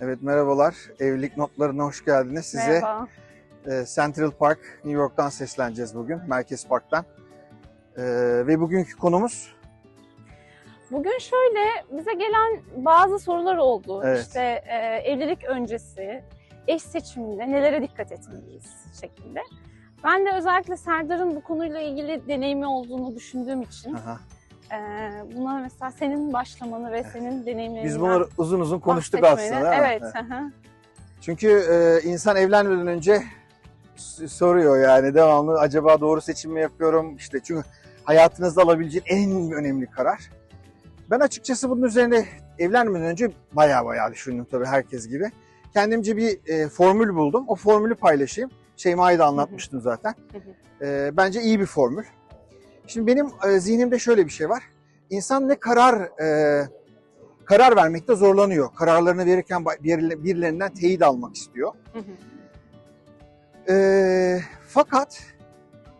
Evet merhabalar. Evlilik notlarına hoş geldiniz. Size Merhaba. e, Central Park, New York'tan sesleneceğiz bugün. Merkez Park'tan. E, ve bugünkü konumuz Bugün şöyle bize gelen bazı sorular oldu. Evet. İşte e, evlilik öncesi eş seçiminde nelere dikkat etmeliyiz şeklinde. Ben de özellikle Serdar'ın bu konuyla ilgili deneyimi olduğunu düşündüğüm için Aha, buna mesela senin başlamanı ve senin deneyimlerinden biz bunları uzun uzun konuştuk bahsetmeni- aslında. değil mi? Evet. Çünkü e, insan evlenmeden önce soruyor yani devamlı acaba doğru seçim mi yapıyorum? İşte çünkü hayatınızda alabileceğin en önemli karar. Ben açıkçası bunun üzerine evlenmeden önce baya baya düşündüm tabii herkes gibi. Kendimce bir e, formül buldum. O formülü paylaşayım. Şeyma'yı da anlatmıştım zaten. E, bence iyi bir formül. Şimdi benim e, zihnimde şöyle bir şey var. İnsan ne karar e, karar vermekte zorlanıyor. Kararlarını verirken bir- birilerinden teyit almak istiyor. Hı hı. Ee, fakat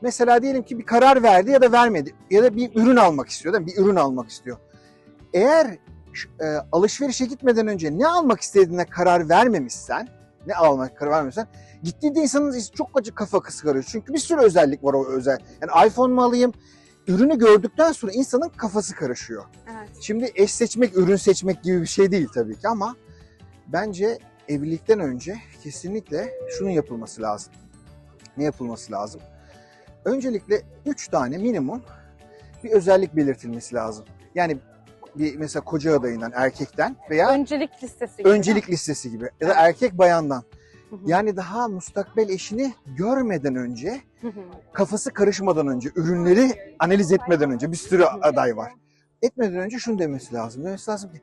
mesela diyelim ki bir karar verdi ya da vermedi ya da bir ürün almak istiyor değil mi? Bir ürün almak istiyor. Eğer e, alışverişe gitmeden önce ne almak istediğine karar vermemişsen, ne almak karar vermemişsen gittiğinde insanın çok acı kafa kıskarıyor. Çünkü bir sürü özellik var o özel. Yani iPhone mu alayım? Ürünü gördükten sonra insanın kafası karışıyor. Evet. Şimdi eş seçmek, ürün seçmek gibi bir şey değil tabii ki ama bence evlilikten önce kesinlikle şunun yapılması lazım. Ne yapılması lazım? Öncelikle 3 tane minimum bir özellik belirtilmesi lazım. Yani bir mesela koca adayından, erkekten veya Öncelik listesi gibi. öncelik listesi gibi ya da erkek bayandan. Hı hı. Yani daha mustakbel eşini görmeden önce, Hı hı. kafası karışmadan önce, ürünleri analiz etmeden önce bir sürü aday var etmeden önce şunu demesi lazım. Demesi lazım ki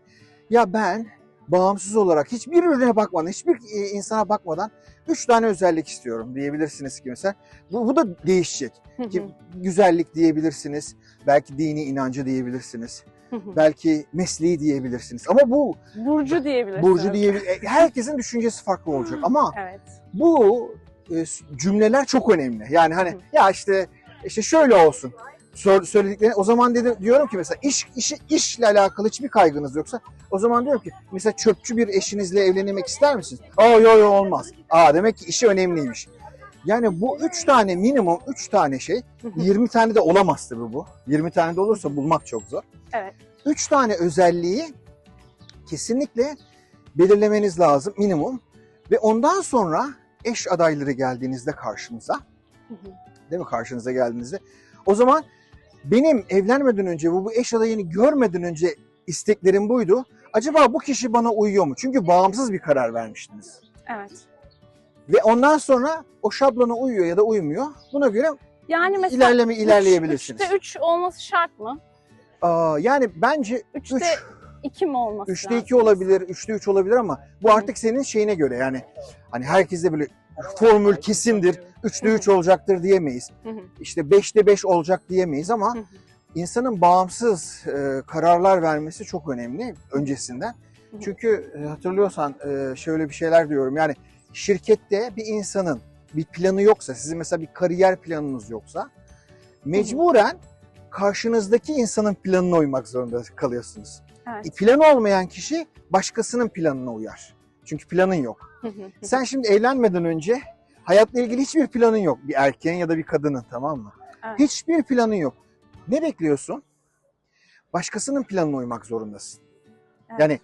ya ben bağımsız olarak hiçbir ürüne bakmadan, hiçbir e, insana bakmadan üç tane özellik istiyorum diyebilirsiniz ki mesela. Bu, bu da değişecek. Ki güzellik diyebilirsiniz. Belki dini inancı diyebilirsiniz. Belki mesleği diyebilirsiniz. Ama bu Burcu diyebilirsiniz. burcu diyebilir. e, Herkesin düşüncesi farklı olacak. Ama Evet. bu e, cümleler çok önemli. Yani hani ya işte işte şöyle olsun. Sor- Söyledikleri o zaman dedi diyorum ki mesela iş işi işle alakalı hiçbir kaygınız yoksa o zaman diyorum ki mesela çöpçü bir eşinizle evlenmek ister misiniz? Aa yo yo olmaz. Aa demek ki işi önemliymiş. Yani bu üç tane minimum üç tane şey Hı hı. 20 tane de olamaz tabii bu. 20 tane de olursa bulmak çok zor. Evet. Üç tane özelliği kesinlikle belirlemeniz lazım minimum. Ve ondan sonra eş adayları geldiğinizde hı. değil mi karşınıza geldiğinizde o zaman benim evlenmeden önce bu, bu eş adayını görmeden önce isteklerim buydu. Acaba bu kişi bana uyuyor mu? Çünkü bağımsız bir karar vermiştiniz. Evet. Ve ondan sonra o şablona uyuyor ya da uymuyor. Buna göre Yani mesela ilerleme ilerleyebilirsiniz. 3'te 3 olması şart mı? Aa, yani bence 3'te 3 2 mi olması 3'te lazım? 2 olabilir, 3'te 3 olabilir ama bu artık senin şeyine göre yani hani herkeste böyle formül kesindir, 3'te 3 olacaktır diyemeyiz. Hı hı. İşte 5'te 5 olacak diyemeyiz ama Hı hı. insanın bağımsız e, kararlar vermesi çok önemli öncesinden. Hı hı. Çünkü e, hatırlıyorsan e, şöyle bir şeyler diyorum yani şirkette bir insanın bir planı yoksa, sizin mesela bir kariyer planınız yoksa mecburen karşınızdaki insanın planına uymak zorunda kalıyorsunuz. Evet. Plan olmayan kişi başkasının planına uyar. Çünkü planın yok. Sen şimdi evlenmeden önce hayatla ilgili hiçbir planın yok. Bir erkeğin ya da bir kadının tamam mı? Evet. Hiçbir planın yok. Ne bekliyorsun? Başkasının planına uymak zorundasın. Evet. Yani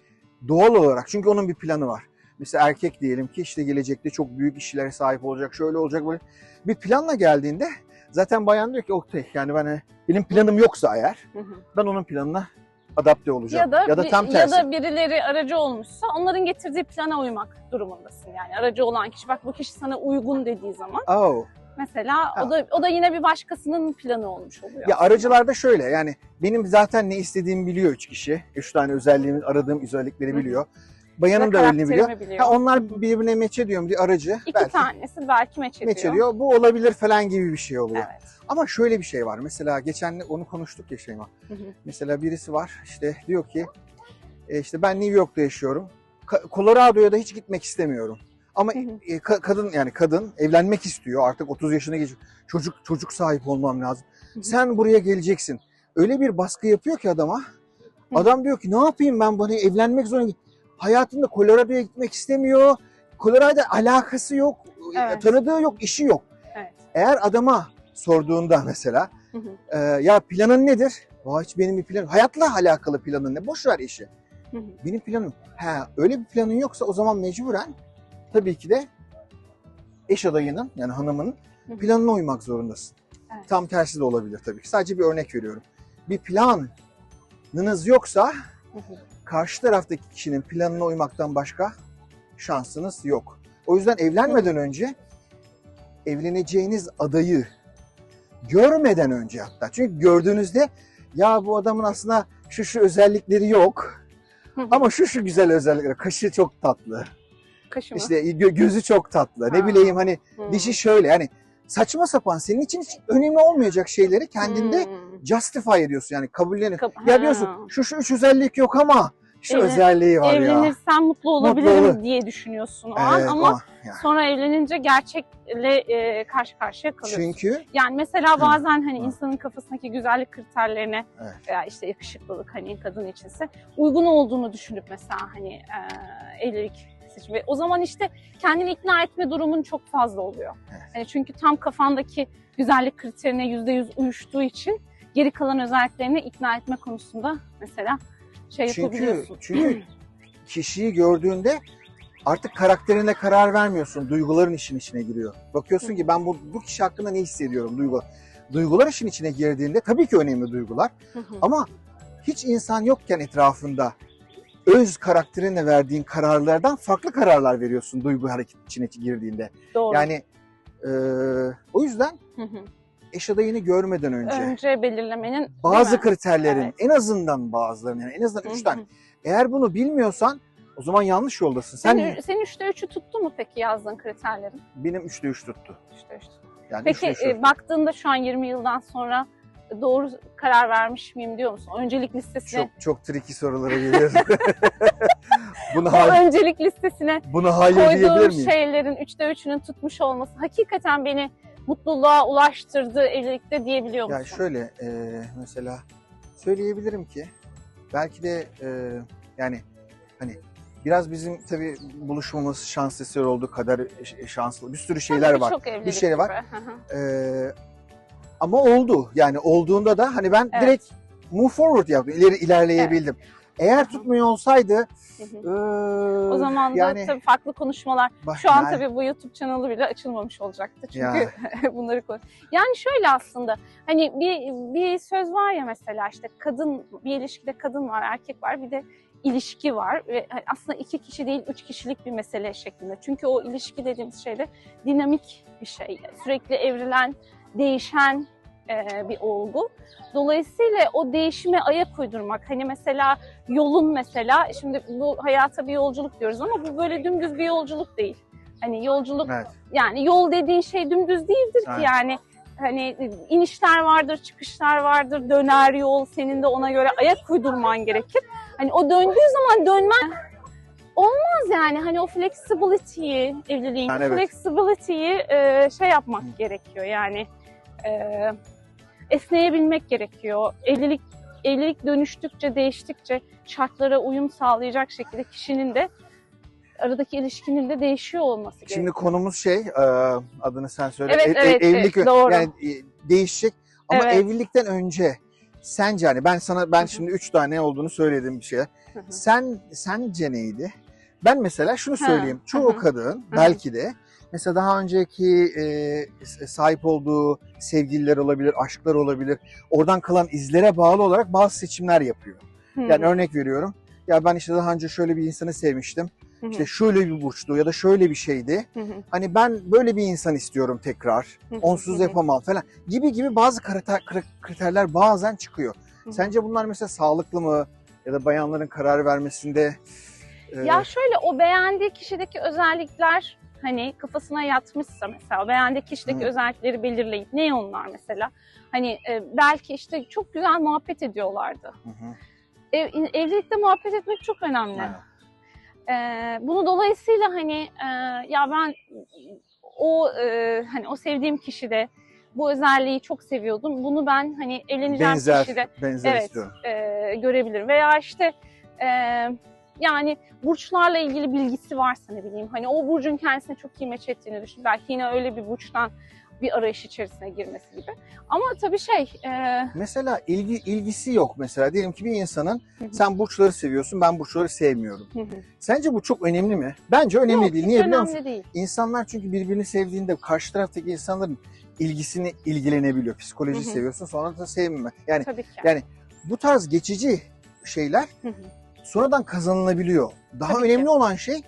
doğal olarak çünkü onun bir planı var. Mesela erkek diyelim ki işte gelecekte çok büyük işlere sahip olacak, şöyle olacak böyle. Bir planla geldiğinde zaten bayan diyor ki okey yani ben benim planım yoksa eğer ben onun planına adapte olacağım. ya da, bir- tam ya tersi. da birileri aracı olmuşsa onların getirdiği plana uymak durumundasın yani aracı olan kişi bak bu kişi sana uygun dediği zaman Oh. mesela Ha. o da o da yine bir başkasının planı olmuş oluyor. Ya aracılarda şöyle yani benim zaten ne istediğimi biliyor üç kişi. Üç tane özelliğimi aradığım özellikleri Hı hı. Bayanım da öyle biliyor. Ha, onlar birbirine meç ediyor mu diye aracı. İki belki tanesi belki meç ediyor. meç ediyor. Bu olabilir falan gibi bir şey oluyor. Evet. Ama şöyle bir şey var. Mesela geçen onu konuştuk ya Şeyma. Hı hı. Mesela birisi var işte diyor ki e, işte ben New York'ta yaşıyorum. Colorado'ya da hiç gitmek istemiyorum. Ama e, ka- kadın yani kadın evlenmek istiyor. Artık 30 yaşına geçiyor. Çocuk çocuk sahip olmam lazım. Sen buraya geleceksin. Öyle bir baskı yapıyor ki adama. Adam diyor ki ne yapayım ben bana evlenmek zorundayım. Hayatında Colorado'ya gitmek istemiyor. Colorado alakası yok, Evet. tanıdığı yok, işi yok. Evet. Eğer adama sorduğunda mesela Hı hı. e, ya planın nedir? Vay hiç benim bir planım. Hayatla alakalı planın ne? Boş ver işi. Hı hı. Benim planım. Ha öyle bir planın yoksa o zaman mecburen tabii ki de eş adayının yani hanımının Hı hı. planına uymak zorundasın. Evet. Tam tersi de olabilir tabii ki. Sadece bir örnek veriyorum. Bir planınız yoksa Hı hı. Karşı taraftaki kişinin planına uymaktan başka şansınız yok. O yüzden evlenmeden önce evleneceğiniz adayı görmeden önce hatta. Çünkü gördüğünüzde ya bu adamın aslında şu şu özellikleri yok ama şu şu güzel özellikleri. Kaşı çok tatlı. Kaşı mı? İşte gö- gözü çok tatlı. Ne Ha. bileyim hani Hı. dişi şöyle yani saçma sapan senin için hiç önemli olmayacak şeyleri kendinde Hmm. justify ediyorsun yani kabullenir. Kab- Ya diyorsun şu şu üç özellik yok ama şu Evlen- özelliği var ya. Evlenirsem mutlu olabilirim olur. diye düşünüyorsun o an Evet, ama o- yani. sonra evlenince gerçekle e, karşı karşıya kalıyorsun. Çünkü Yani mesela bazen hani Hı. insanın kafasındaki güzellik kriterlerine Evet. veya işte yakışıklılık hani kadın içinse uygun olduğunu düşünüp mesela hani e, evlilik. Ve O zaman işte kendini ikna etme durumun çok fazla oluyor. Evet. Hani çünkü tam kafandaki güzellik kriterine yüzde yüz uyuştuğu için geri kalan özelliklerini ikna etme konusunda mesela şey çünkü yapabiliyorsun. çünkü kişiyi gördüğünde artık karakterine karar vermiyorsun. Duyguların işin içine giriyor. Bakıyorsun ki ben bu, bu kişi hakkında ne hissediyorum duygu. Duygular işin içine girdiğinde tabii ki önemli duygular ama hiç insan yokken etrafında öz karakterinle verdiğin kararlardan farklı kararlar veriyorsun duygu hareket içine girdiğinde. Doğru. Yani e, o yüzden. Eş adayını görmeden önce, Önce belirlemenin bazı kriterlerin Evet. en azından bazılarının yani en azından Hı tane. Eğer bunu bilmiyorsan o zaman yanlış yoldasın. Sen Senin, senin üçte üçü tuttu mu peki yazdığın kriterlerin? benim üçte üç tuttu. Üçte üç. Yani Peki üçte üç e, baktığında şu an 20 yıldan sonra doğru karar vermiş miyim diyor musun? Öncelik listesine çok çok tricky sorulara gelir. bunu hayır, öncelik listesine bunu hayır diyebilir koyduğum şeylerin üçte üçünün tutmuş olması hakikaten beni mutluluğa ulaştırdı evlilikte diyebiliyor musun? Yani şöyle e, mesela söyleyebilirim ki belki de e, yani hani biraz bizim tabii buluşmamız şans eseri olduğu kadar ş- şanslı bir sürü şeyler Tabii var. Çok evlilik şey var. Ee, ama oldu. Yani olduğunda da hani ben Evet. direkt move forward yaptım. İleri ilerleyebildim. Eğer tutmuyor olsaydı ee, O zaman da yani tabii farklı konuşmalar. bak- Şu an yani- tabii bu YouTube kanalı bile açılmamış olacaktı. Çünkü Ya. bunları konuş. Yani şöyle aslında hani bir bir söz var ya mesela işte kadın bir ilişkide kadın var, erkek var, bir de ilişki var ve aslında iki kişi değil üç kişilik bir mesele şeklinde. Çünkü o ilişki dediğimiz şey de dinamik bir şey. Sürekli evrilen, değişen e, bir olgu. Dolayısıyla o değişime ayak uydurmak. Hani mesela yolun mesela şimdi bu hayata bir yolculuk diyoruz ama bu böyle dümdüz bir yolculuk değil. Hani yolculuk Evet. yani yol dediğin şey dümdüz değildir ki Evet. yani hani inişler vardır, çıkışlar vardır, döner yol senin de ona göre ayak uydurman gerekir. Hani o döndüğü zaman dönmen olmaz yani hani o flexibility'yi evliliğin Yani evet. flexibility'yi e, şey yapmak Hı. gerekiyor yani e, esneyebilmek gerekiyor. Evlilik evlilik dönüştükçe, değiştikçe şartlara uyum sağlayacak şekilde kişinin de aradaki ilişkinin de değişiyor olması gerekiyor. Şimdi konumuz şey e, adını sen söyle. Evet, Ev- ev- evet, evlilik evet, doğru. yani e, değişecek ama Evet. evlilikten önce sence hani ben sana ben şimdi üç tane olduğunu söyledim bir şey. Hı hı. Sen sence neydi? Ben mesela şunu söyleyeyim. Çoğu kadın belki de mesela daha önceki e, sahip olduğu sevgililer olabilir, aşklar olabilir. Oradan kalan izlere bağlı olarak bazı seçimler yapıyor. Yani örnek veriyorum. Ya ben işte daha önce şöyle bir insanı sevmiştim. Hı hı. İşte şöyle bir burçtu ya da şöyle bir şeydi. Hı hı. Hani ben böyle bir insan istiyorum tekrar. Hı hı. Onsuz Hı hı. yapamam falan. Gibi gibi bazı kriter- kri- kriterler bazen çıkıyor. Hı hı. Sence bunlar mesela sağlıklı mı? Ya da bayanların karar vermesinde e, Ya şöyle o beğendiği kişideki özellikler hani kafasına yatmışsa mesela beğendiği kişideki Hı. özellikleri belirleyip ne onlar mesela? Hani e, belki işte çok güzel muhabbet ediyorlardı. Hı hı. Ev, evlilikte muhabbet etmek çok önemli. Evet. Ee, bunu dolayısıyla hani e, ya ben o e, hani o sevdiğim kişide bu özelliği çok seviyordum. Bunu ben hani evleneceğim benzer, kişide benzer evet istiyorum. e, görebilirim. Veya işte e, Yani burçlarla ilgili bilgisi varsa ne bileyim hani o burcun kendisine çok iyi meç ettiğini düşün. Belki yine öyle bir burçtan bir arayış içerisine girmesi gibi. Ama tabii şey e, Mesela ilgi ilgisi yok mesela. Diyelim ki bir insanın Hı hı. sen burçları seviyorsun, ben burçları sevmiyorum. hı hı. Sence bu çok önemli mi? Bence önemli Yok, değil. Niye biliyor musun? değil. İnsanlar çünkü birbirini sevdiğinde karşı taraftaki insanların ilgisini ilgilenebiliyor. Psikoloji Hı hı. seviyorsun sonra da sevmeme. Yani Tabii ki. yani bu tarz geçici şeyler Hı hı. Sonradan kazanılabiliyor. Daha Tabii önemli ki. olan şey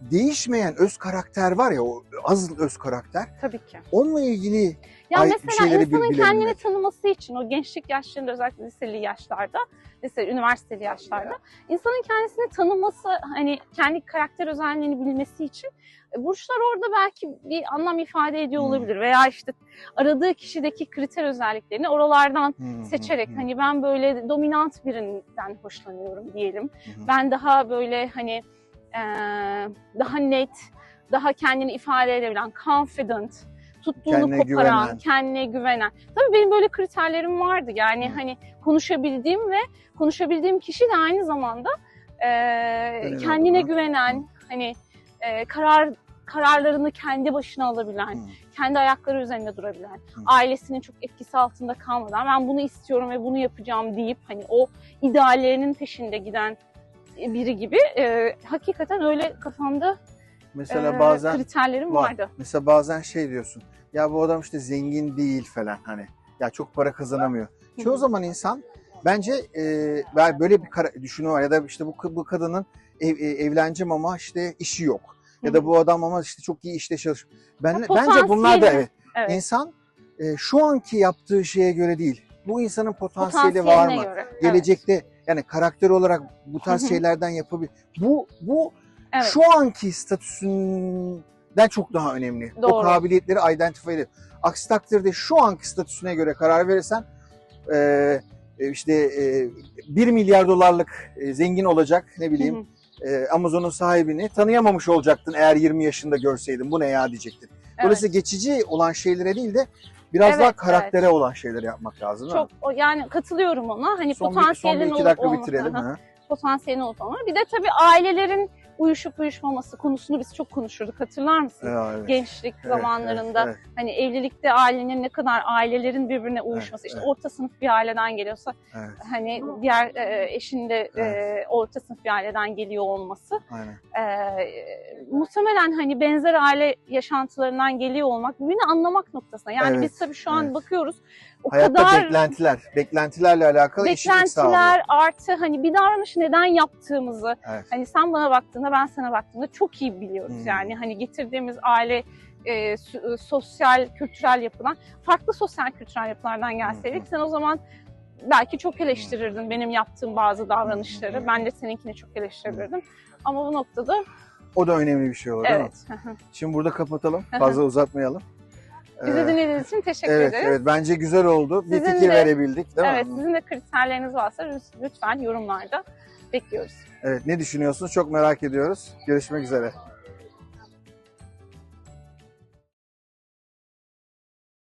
değişmeyen öz karakter var ya o az öz karakter. Tabii ki. Onunla ilgili Ya Ay, mesela insanın kendini tanıması için o gençlik yaşlarında özellikle liseli yaşlarda, lise, üniversiteli yaşlarda insanın kendisini tanıması, hani kendi karakter özelliğini bilmesi için e, burçlar orada belki bir anlam ifade ediyor Hmm. olabilir veya işte aradığı kişideki kriter özelliklerini oralardan Hı hı seçerek hı. hani ben böyle dominant birinden hoşlanıyorum diyelim. Hı. Ben daha böyle hani eee, daha net, daha kendini ifade edebilen, confident, tuttuğunu Kendine koparan, güvenen. kendine güvenen. Tabii benim böyle kriterlerim vardı. Yani Hı. hani konuşabildiğim ve konuşabildiğim kişi de aynı zamanda Önemli kendine olan. güvenen, hani eee, karar kararlarını kendi başına alabilen, Hı. kendi ayakları üzerinde durabilen, Hı. ailesinin çok etkisi altında kalmadan ben bunu istiyorum ve bunu yapacağım deyip hani o ideallerinin peşinde giden biri gibi e, hakikaten öyle kafamda Mesela e, bazen kriterlerim var. vardı. Mesela bazen şey diyorsun. Ya bu adam işte zengin değil falan hani. Ya çok para kazanamıyor. Hı Çoğu zaman insan bence e, böyle bir kara- düşünü var ya da işte bu bu kadının ev, e, evleneceğim ama işte işi yok. Ya da bu adam ama işte çok iyi işte çalışıyor. Ben bence bunlar da evet. Evet. İnsan e, şu anki yaptığı şeye göre değil. Bu insanın potansiyeli var mı? göre. Evet. Gelecekte yani karakter olarak bu tarz şeylerden yapabilir. Bu bu Evet. şu anki statüsünden çok daha önemli. O Doğru. kabiliyetleri identify edip. Aksi takdirde şu anki statüsüne göre karar verirsen e, e, işte e, 1 milyar dolarlık e, zengin olacak ne bileyim hı. e, Amazon'un sahibini tanıyamamış olacaktın eğer 20 yaşında görseydin. Bu ne ya diyecektin. Evet. Dolayısıyla geçici olan şeylere değil de biraz Evet, daha karaktere olan şeyleri yapmak lazım. çok o- yani katılıyorum ona. Hani son bir, son potansiyelin bir iki dakika olması- bitirelim. Ha. Potansiyelin olup olmaması. Bir de tabii ailelerin uyuşup uyuşmaması konusunu biz çok konuşurduk. Hatırlar mısın? Ya, evet. Gençlik Evet, zamanlarında evet, hani evlilikte ailenin ne kadar ailelerin birbirine uyuşması. işte evet. orta sınıf bir aileden geliyorsa evet, hani diğer e, eşin de e, orta sınıf bir aileden geliyor olması. aynen. E, muhtemelen hani benzer aile yaşantılarından geliyor olmak birbirini anlamak noktasına. Yani Evet, biz tabii şu an evet. bakıyoruz o Hayatta kadar beklentiler, beklentilerle alakalı beklentiler artı hani bir davranışı neden yaptığımızı Evet. hani sen bana baktığında ben sana baktığımda çok iyi biliyoruz. Hmm. Yani hani getirdiğimiz aile e, e, sosyal kültürel yapıdan farklı sosyal kültürel yapılardan gelseydik Hmm. sen o zaman belki çok eleştirirdin benim yaptığım bazı davranışları. Hmm. Ben de seninkini çok eleştirirdim. Ama bu noktada O da önemli bir şey olur değil mi? evet. Şimdi burada kapatalım. Fazla uzatmayalım. Bizi dinlediğiniz için teşekkür evet, ederiz. evet. Bence güzel oldu. Bir Sizin fikir de- verebildik değil evet, mi? sizin de kriterleriniz varsa lütfen yorumlarda bekliyoruz. Evet, ne düşünüyorsunuz? Çok merak ediyoruz. Görüşmek üzere.